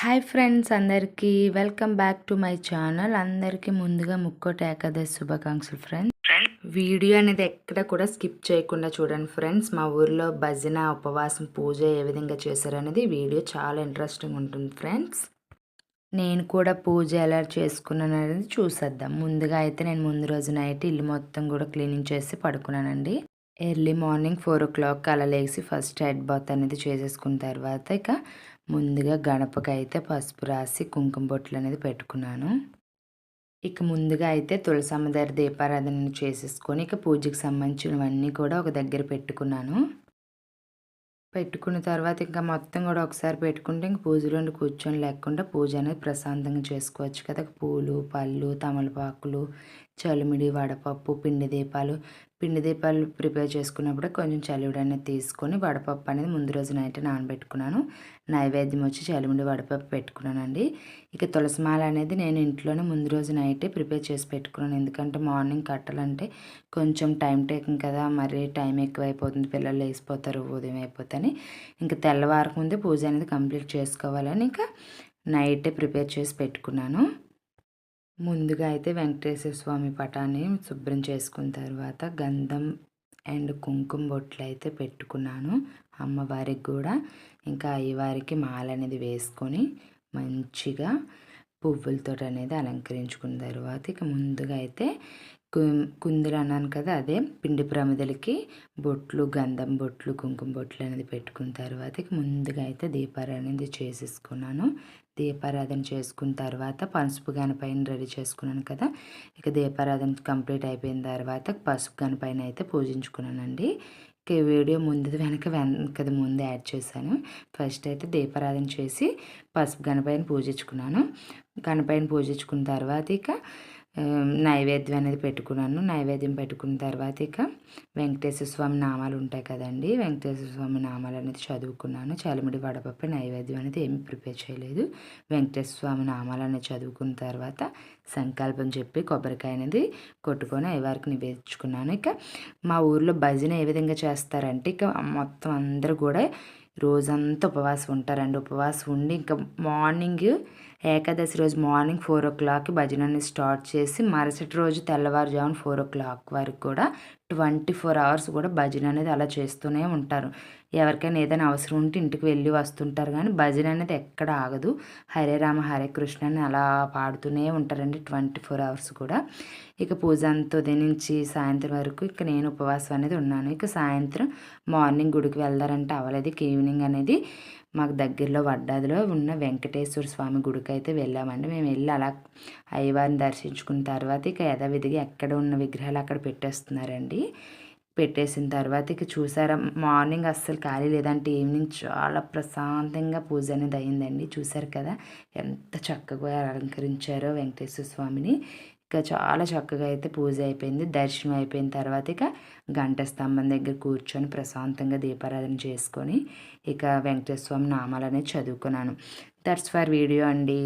Hi friends అందరికీ welcome back to my channel. అందరికీ ముందుగా ముక్కోటి ఏకాదశి శుభాకాంక్షలు ఫ్రెండ్స్. వీడియో అనేది ఎక్కడ కూడా స్కిప్ చేయకుండా చూడండి ఫ్రెండ్స్. మా ఊర్లో భజన ఉపవాసం పూజ ఏ విధంగా చేశారనేది వీడియో చాలా ఇంట్రెస్టింగ్ ఉంటుంది ఫ్రెండ్స్. నేను కూడా పూజ ఎలా చేసుకున్నాను అనేది చూసేద్దాం. ముందుగా అయితే నేను ముందు రోజు నైట్ ఇల్లు మొత్తం కూడా క్లీనింగ్ చేసి పడుకున్నానండి. Early morning four o clock అలా లేచి ఫస్ట్ హెడ్ బాత్ అనేది చేసేసుకున్న తర్వాత ఇక ముందుగా గణపకి అయితే పసుపు రాసి కుంకుమ బొట్లు అనేది పెట్టుకున్నాను. ఇక ముందుగా అయితే తులసమ్మ దగ్గర దీపారాధన చేసేసుకొని ఇక పూజకి సంబంధించినవన్నీ కూడా ఒక దగ్గర పెట్టుకున్నాను. పెట్టుకున్న తర్వాత ఇంకా మొత్తం కూడా ఒకసారి పెట్టుకుంటే ఇంక పూజలో కూర్చొని లేకుండా పూజ అనేది ప్రశాంతంగా చేసుకోవచ్చు కదా. పూలు పళ్ళు తమలపాకులు చలిమిడి వడపప్పు పిండి దీపాలు పిండి దీపాలు ప్రిపేర్ చేసుకున్నప్పుడు కొంచెం చలివిడి అనేది తీసుకొని వడపప్పు అనేది ముందు రోజు నైట్ నానబెట్టుకున్నాను. నైవేద్యం వచ్చి చలిమిడి వడపప్పు పెట్టుకున్నానండి. ఇక తులసిమాల అనేది నేను ఇంట్లోనే ముందు రోజు నైట్ ప్రిపేర్ చేసి పెట్టుకున్నాను. ఎందుకంటే మార్నింగ్ కట్టాలంటే కొంచెం టైం టేకింగ్ కదా మరీ టైం ఎక్కువ అయిపోతుంది పిల్లలు వేసిపోతారు ఉదయం అయిపోతుంది ఇంకా తెల్లవారకు ముందే పూజ అనేది కంప్లీట్ చేసుకోవాలని ఇంకా నైటే ప్రిపేర్ చేసి పెట్టుకున్నాను. ముందుగా అయితే వెంకటేశ్వర స్వామి పటాన్ని శుభ్రం చేసుకున్న తర్వాత గంధం అండ్ కుంకుమ బొట్లు అయితే పెట్టుకున్నాను. అమ్మవారికి కూడా. ఇంకా అయ్యవారికి మాల అనేది వేసుకొని మంచిగా పువ్వులతో అనేది అలంకరించుకున్న తర్వాత ఇక ముందుగా అయితే కుందులు అన్నాను కదా అదే పిండి ప్రమిదలకి బొట్లు గంధం బొట్లు కుంకుమ బొట్లు అనేది పెట్టుకున్న తర్వాత ఇక ముందుగా అయితే దీపారాధన అనేది చేసేసుకున్నాను. దీపారాధన చేసుకున్న తర్వాత పసుపు గనపైన రెడీ చేసుకున్నాను కదా ఇక దీపారాధన కంప్లీట్ అయిపోయిన తర్వాత పసుపు గనపైన అయితే పూజించుకున్నానండి. ఇక వీడియో ముందు వెనక వెనకది ముందు యాడ్ చేశాను. ఫస్ట్ అయితే దీపారాధన చేసి పసుపు గణపైన పూజించుకున్నాను. గణపైన పూజించుకున్న తర్వాత ఇక నైవేద్యం అనేది పెట్టుకున్నాను. నైవేద్యం పెట్టుకున్న తర్వాత ఇక వెంకటేశ్వర స్వామి నామాలు ఉంటాయి కదండి. వెంకటేశ్వర స్వామి నామాలు అనేది చదువుకున్నాను. చలిమిడి వడపప్పు నైవేద్యం అనేది ఏమి ప్రిపేర్ చేయలేదు. వెంకటేశ్వర స్వామి నామాలు అనేది చదువుకున్న తర్వాత సంకల్పం చెప్పి కొబ్బరికాయ అనేది కొట్టుకొని అయ్యవారికి నివేదించుకున్నాను. ఇక మా ఊర్లో భజన ఏ విధంగా చేస్తారంటే ఇక మొత్తం అందరూ కూడా రోజంతా ఉపవాసం ఉంటారండి. ఉపవాసం ఉండి ఇంకా మార్నింగ్ ఏకాదశి రోజు మార్నింగ్ ఫోర్ ఓ క్లాక్కి భజనని స్టార్ట్ చేసి మరుసటి రోజు తెల్లవారుజామున ఫోర్ ఓ క్లాక్ వరకు కూడా ట్వంటీ ఫోర్ అవర్స్ కూడా భజన అనేది అలా చేస్తూనే ఉంటారు. ఎవరికైనా ఏదైనా అవసరం ఉంటే ఇంటికి వెళ్ళి వస్తుంటారు కానీ భజన అనేది ఎక్కడ ఆగదు. హరే రామ హరే కృష్ణ అని అలా పాడుతూనే ఉంటారండి ట్వంటీ ఫోర్ అవర్స్ కూడా. ఇక పూజ అంతా నుంచి సాయంత్రం వరకు ఇక నేను ఉపవాసం అనేది ఉన్నాను. ఇక సాయంత్రం మార్నింగ్ గుడికి వెళ్దారంటే అవ్వలేదు. ఇక ఈవినింగ్ అనేది మాకు దగ్గరలో వడ్డాదిలో ఉన్న వెంకటేశ్వర స్వామి గుడికి అయితే వెళ్ళామండి. మేము వెళ్ళి అలా అయ్యవారిని దర్శించుకున్న తర్వాత ఇక యథావిధిగా ఎక్కడ ఉన్న విగ్రహాలు అక్కడ పెట్టేస్తున్నారండి. పెట్టేసిన తర్వాత ఇక చూసారా మార్నింగ్ అస్సలు ఖాళీ లేదంటే ఈవినింగ్ చాలా ప్రశాంతంగా పూజ అనేది అయిందండి. చూసారు కదా ఎంత చక్కగా అలంకరించారో వెంకటేశ్వర స్వామిని. ఇక చాలా చక్కగా అయితే పూజ అయిపోయింది. దర్శనం అయిపోయిన తర్వాత ఇక గంట స్తంభం దగ్గర కూర్చొని ప్రశాంతంగా దీపారాధన చేసుకొని ఇక వెంకటేశ్వర స్వామి నామాలనే చదువుకున్నాను. దట్స్ ఫర్ వీడియో అండి.